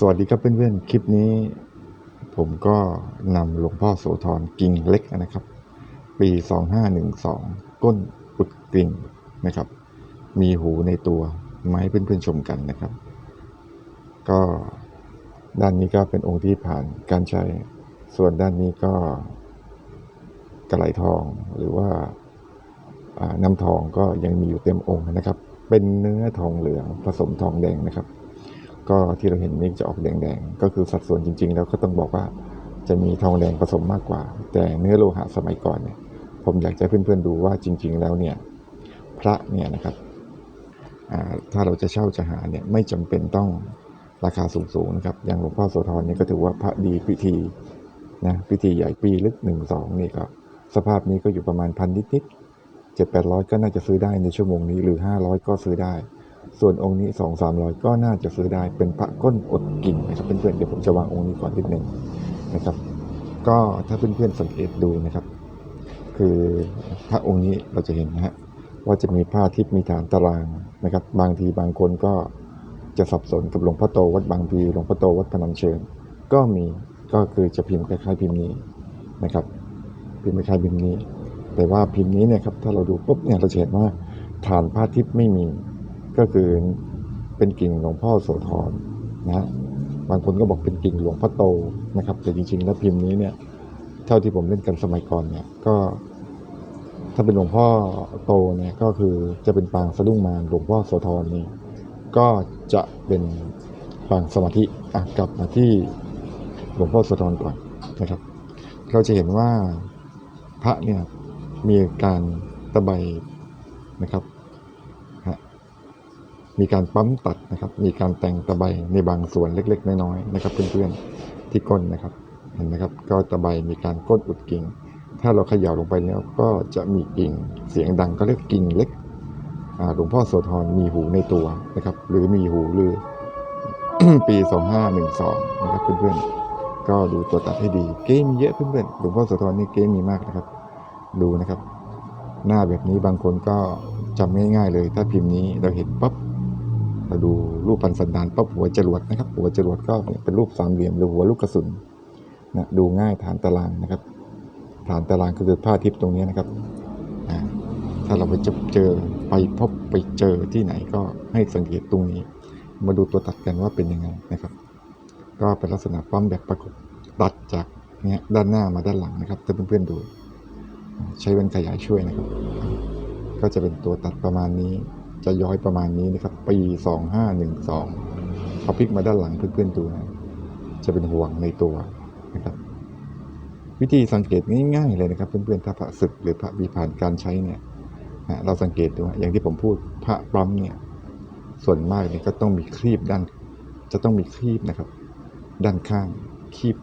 สวัสดีครับเพื่อนๆ คลิปนี้ ผมก็นำหลวงพ่อโสธรกิ่งเล็กนะครับ ปี 2512 ก้นอุดกริ่งนะครับ มีหูในตัวไมาให้เพื่อนๆชมกันนะครับ ก็ด้านนี้ก็เป็นองค์ที่ผ่านการใช้ ส่วนด้านนี้ก็กระไหลทองหรือว่าอ่าน้ำทองก็ยังมีอยู่เต็มองค์นะครับ เป็นเนื้อทองเหลืองผสมทองแดงนะครับ ก็ที่เราเห็นนี่จะออกแดงๆ ก็คือสัดส่วนจริง ๆ แล้วก็ต้องบอกว่าจะมีทองแดงผสมมากกว่า แต่เนื้อโลหะสมัยก่อนเนี่ยผมอยากจะให้เพื่อนๆดูว่าจริง ๆ แล้วเนี่ยพระเนี่ยนะครับถ้าเราจะเช่าจะหาเนี่ยไม่จำเป็นต้องราคาสูงๆนะครับอย่างหลวงพ่อโสธรเนี่ยก็ถือว่าพระดีพิธีนะพิธีใหญ่ปีลึกหนึ่งสองนี่ก็สภาพนี้ก็อยู่ประมาณพันนิดๆเจ็ดแปดร้อยก็น่าจะซื้อได้ในชั่วโมงนี้หรือห้าร้อยก็ซื้อได้ ส่วนองค์นี้สองสามร้อยก็น่าจะซื้อได้เป็นพระก้นอดกิ่งนะครับเพื่อนๆเดี๋ยวผมจะวางองค์นี้ก่อนนิดหนึ่งนะครับ ก็ถ้าเพื่อนๆสังเกตดูนะครับ คือพระองค์นี้เราจะเห็นนะฮะว่าจะมีผ้าทิพย์มีฐานตารางนะครับ บางทีบางคนก็จะสับสนกับหลวงพ่อโตวัดบางพีหลวงพ่อโตวัดพนัญเชิง ก็มีก็คือจะพิมพ์คล้ายๆพิมพ์นี้นะครับ พิมพ์คล้ายๆพิมพ์นี้ แต่ว่าพิมพ์นี้เนี่ยครับถ้าเราดูปุ๊บเนี่ยเราจะเห็นว่าฐานผ้าทิพย์ไม่มี ก็คือเป็นกิ่งหลวงพ่อโสธรนะฮะบางคนก็บอกเป็นกิ่งหลวงพ่อโตนะครับ แต่จริงๆแล้วพิมพ์นี้เนี่ยเท่าที่ผมเล่นกันสมัยก่อนเนี่ยก็ ถ้าเป็นหลวงพ่อโตเนี่ยก็คือจะเป็นปางสะดุ้งมารหลวงพ่อโสธรนี่ก็จะเป็นปางสมาธิอะกลับมาที่หลวงพ่อโสธรก่อนนะครับ เราจะเห็นว่าพระเนี่ยมีการตะไบนะครับ มีการปั๊มตัดนะครับ มีการแต่งตะไบในบางส่วนเล็ก ๆ น้อยๆนะครับ เพื่อนๆที่ก้นนะครับ เห็นไหมครับ ก็ตะไบมีการก้นอุดกิ่ง ถ้าเราเขย่าลงไปแล้วก็จะมีกิ่งเสียงดังก็เรียกกิ่งเล็กหลวงพ่อโสธรมีหูในตัวนะครับ หรือมีหูหรือปี 2512 นะครับเพื่อนๆ ก็ดูตัวตัดให้ดี เกมเยอะเพื่อนๆ หลวงพ่อโสธรนี่เก้มีมากนะครับ ดูนะครับ หน้าแบบนี้บางคนก็จำง่ายๆเลย ถ้าพิมพ์นี้เราเห็นปั๊บ เราดูรูปพันสันดานปั๊บหัวจรวดนะครับ หัวจรวดก็เป็นรูปสามเหลี่ยมหรือหัวลูกกระสุนนะดูง่ายฐานตารางนะครับ ฐานตารางก็คือผ้าทิพย์ตรงนี้นะครับถ้าเราไปเจอไปพบไปเจอที่ไหนก็ให้สังเกตตรงนี้ มาดูตัวตัดกันว่าเป็นยังไงนะครับ ก็เป็นลักษณะปั๊มแบบประกบตัดจากเนี้ยด้านหน้ามาด้านหลังนะครับถ้าเพื่อนๆดู ใช้แว่นขยายช่วยนะครับ ก็จะเป็นตัวตัดประมาณนี้ จะย้อยประมาณนี้นะครับ ปีสองห้าหนึ่งสองพอพลิกมาด้านหลังเพื่อนๆดูนะ จะเป็นห่วงในตัวนะครับ วิธีสังเกตง่ายๆเลยนะครับ เพื่อนๆถ้าพระศึกหรือพระมีผ่านการใช้เนี่ยเราสังเกตดูว่าอย่างที่ผมพูดพระปั๊มเนี่ย ส่วนมากเนี่ยก็ต้องมีครีบด้าน จะต้องมีครีบนะครับ ด้านข้างครีบ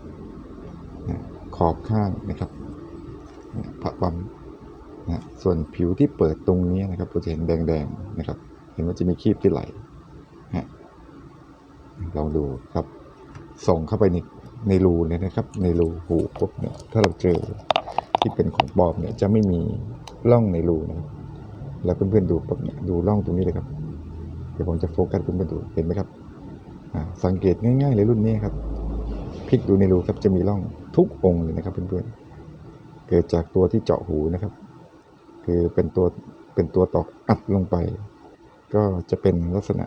ขอบข้างนะครับพระปั๊ม นะส่วนผิวที่เปิดตรงนี้นะครับเราจะเห็นแดงๆนะครับ เห็นว่าจะมีครีบที่ไหลฮะลองดูครับ ส่งเข้าไปในในรูเลยนะครับ ในรูหูปุ๊บเนี่ยถ้าเราเจอที่เป็นของปลอมเนี่ยจะไม่มีร่องในรูนะครับแล้วเพื่อนๆดูปุ๊บเนี่ยดูร่องตรงนี้เลยครับ เดี๋ยวผมจะโฟกัสเพื่อนๆดูเห็นไหมครับสังเกตง่ายๆเลยรุ่นนี้ครับพลิกดูในรูครับจะมีร่องทุกองค์เลยนะครับเพื่อนๆเกิดจากตัวที่เจาะหูนะครับ คือเป็นตัวเป็นตัวตอกอัดลงไป ก็จะเป็นลักษณะ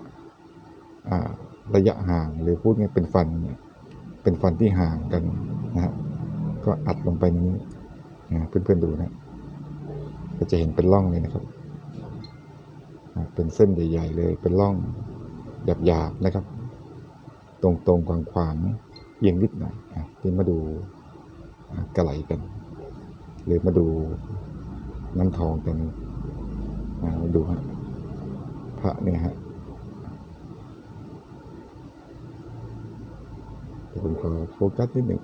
ระยะห่างหรือพูดง่ายเป็นฟันเนี่ยเป็นฟันที่ห่างกันนะฮะก็อัดลงไปนี้นะเพื่อนๆดูนะ ก็จะเห็นเป็นร่องเลยนะครับเป็นเส้นใหญ่ ๆ เลยเป็นร่องหยาบๆนะครับ ตรงๆขวางๆเอียงนิดหน่อยที่มาดูกระไหลกัน หรือมาดู น้ำทองกันอ่ามาดูฮะพระเนี่ยฮะเดี๋ยวผมขอโฟกัสนิดหนึ่ง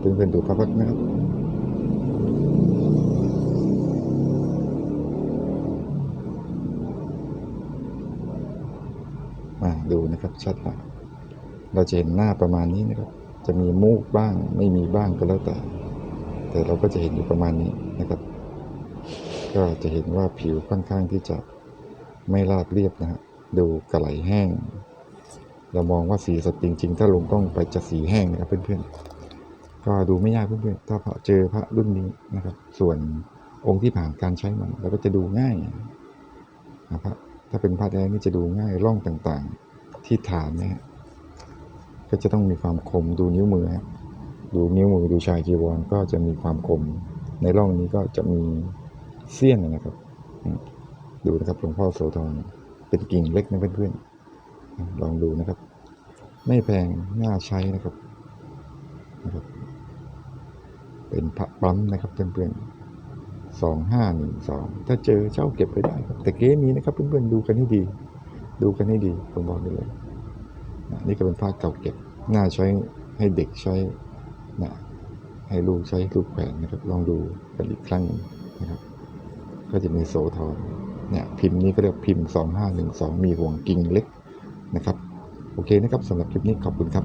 เพื่อนๆดูพระพักนะครับ มาดูนะครับชัดละเราจะเห็นหน้าประมาณนี้นะครับ จะมีมูกบ้างไม่มีบ้างก็แล้วแต่ แต่เราก็จะเห็นอยู่ประมาณนี้นะครับ ก็จะเห็นว่าผิวค่อนข้างที่จะไม่ราบเรียบนะฮะดูกระไหลแห้ง เรามองว่าสีสดจริง ๆ ถ้าลงกล้องไปจะสีแห้งนะครับเพื่อนๆ ก็ดูไม่ยากเพื่อนๆ ถ้าพระเจอพระรุ่นนี้นะครับ ส่วนองค์ที่ผ่านการใช้มันเราก็จะดูง่ายนะครับ ถ้าเป็นพระแดงนี่จะดูง่ายร่องต่างๆ ที่ฐานเนี่ยก็จะต้องมีความคมดูนิ้วมือฮะดูนิ้วมือดูชายจีวรก็จะมีความคม ในร่องนี้ก็จะมีเสี้ยนนะครับ ดูนะครับหลวงพ่อโสธรเป็นกิ่งเล็กนะเพื่อนๆลองดูนะครับ ไม่แพงน่าใช้นะครับนะครับ เป็นพระปั๊มนะครับเพื่อนๆ สองห้าหนึ่งสองถ้าเจอเช่าเก็บไปได้ครับ แต่เก๊มีนะครับเพื่อนๆดูกันให้ดี ดูกันให้ดีผมบอกได้เลยนะนี่ก็เป็นผ้าเก่าเก็บ น่าใช้ให้เด็กใช้นะให้ลูกใช้ลูกแขวนนะครับ ลองดูกันอีกครั้งนึงนะครับ ก็จะมีโสธรเนี่ยพิมพ์นี้ก็เรียกพิมพ์ 2512 มีห่วงกิ่งเล็กนะครับ โอเคนะครับสำหรับคลิปนี้ขอบคุณครับ